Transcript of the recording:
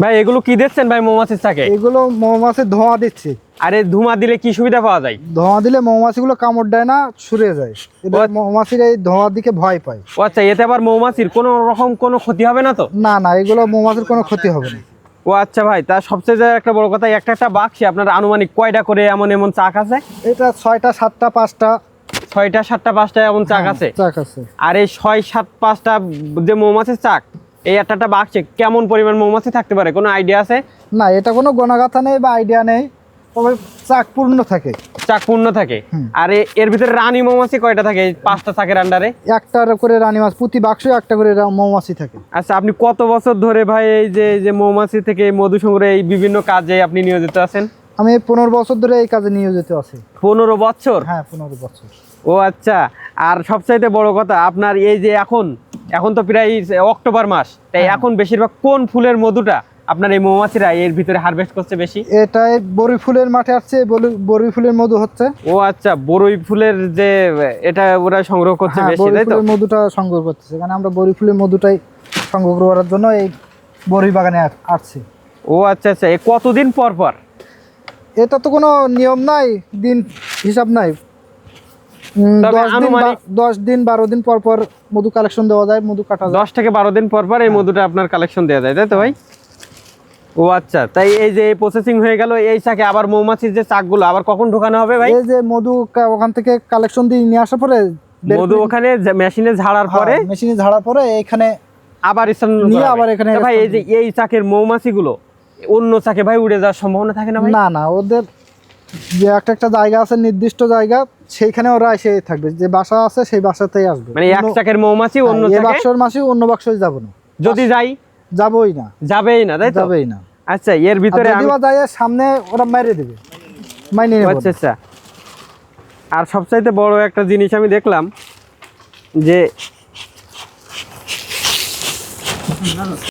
ভাই এগুলো কি দিচ্ছেন ভাই মৌমাছির চাকে? এগুলো মৌমাছির ধোঁয়া দিচ্ছে। আরে ধোঁয়া দিলে কি সুবিধা পাওয়া যায়? ধোঁয়া দিলে মৌমাছিগুলো কামড় দেয় না সরে যায়। এদের ও- মৌমাছির এই ধোঁয়ার দিকে ভয় পায়। আচ্ছা এতে আবার মৌমাছির কোনো রকম কোনো ক্ষতি হবে না তো? না না এগুলো মৌমাছির কোনো ক্ষতি হবে না। ও আচ্ছা ভাই তা সবচেয়ে একটা বড় কথা একটা একটা বাক্সে আপনার আনুমানিক কয়টা করে এমন এমন চাক আছে? এটা ছয়টা সাতটা পাঁচটা। ছয়টা সাতটা পাঁচটা এমন চাক আছে? চাক আছে। আর এই ছয় সাত পাঁচটা যে মৌমাছির চাক এই একটা একটা বাক্সে কেমন পরিমাণ মৌমাছি থাকতে পারে? কোনো আইডিয়া আছে? না এটা কোনো গণগাথা নেই বা আইডিয়া নেই তবে চাক পূর্ণ থাকে। চাক পূর্ণ থাকে? আর এর ভিতরে রানী মৌমাছি কয়টা থাকে? পাঁচটা চাকের আন্ডারে একটা করে রানী মাছ প্রতি বাক্সে একটা করে মৌমাছি থাকে। আচ্ছা আপনি কত বছর ধরে ভাই এই যে যে মৌমাছি থেকে মধু সংগ্রহে এই বিভিন্ন কাজে আপনি নিয়োজিত আছেন? আমি পনেরো বছর ধরে এই কাজে নিয়োজিত আছি। পনেরো বছর? হ্যাঁ পনেরো বছর। ও আচ্ছা আর সবচাইতে বড় কথা আপনার এই যে এখন এখন তো প্রায় অক্টোবর মাস তাই হ্যাঁ। এখন বেশিরভাগ কোন ফুলের মধুটা আপনার এই মৌমাছিরা এর ভিতরে হারভেস্ট করছে বেশি? এটাই বড়ি ফুলের মাঠে আসছে বড়ি ফুলের মধু হচ্ছে। ও আচ্ছা বড়ই ফুলের যে এটা ওরা সংগ্রহ করছে হ্যাঁ বেশি তাই তো? ফুলের মধুটা সংগ্রহ করতেছে কারণ আমরা বড়ি ফুলের মধুটাই সংগ্রহ করার জন্য এই বড়ি বাগানে আস- আসছি। ও আচ্ছা আচ্ছা এ কতদিন পর পর? এটা তো কোনো নিয়ম নাই দিন হিসাব নাই। দশ দিন বারো দিন পর পর মধু কালেকশন দেওয়া যায় মধু কাটা দশ থেকে বারো দিন পর পর এই হ্যাঁ। মধুটা আপনার কালেকশন দেওয়া যায় তাই তো ভাই? ও আচ্ছা তাই এই যে প্রসেসিং হয়ে গেল এই চাকে আবার মৌমাছির যে চাকগুলো আবার কখন ঢোকানো হবে ভাই? এই যে মধু ওখান থেকে কালেকশন দিয়ে নিয়ে আসার পরে মধু ওখানে মেশিনে ঝাড়ার হ্যাঁ, পরে মেশিনে ঝাড়ার পরে এখানে আবার নিয়ে আবার এখানে ভাই এই যে এই চাকের মৌমাছিগুলো অন্য চাকে ভাই উড়ে যাওয়ার সম্ভাবনা থাকে না না না ওদের যে একটা একটা জায়গা আছে নির্দিষ্ট জায়গা সেইখানে ওরা এসে থাকবে। যে বাসা আছে সেই বাসাতেই আসবে। মানে এক চাকের মৌমাছি অন্য হ্যাঁ, চাকে? বাক্সর মাসে অন্য বাক্সে যাব না। যদি যাই? যাবোই না। যাবেই না তাই তো? যাবেই না। আচ্ছা এর ভিতরে যদি যায় সামনে ওরা মেরে দেবে। মাইনে নেব আচ্ছা আচ্ছা। আর সবচাইতে বড় একটা জিনিস আমি দেখলাম যে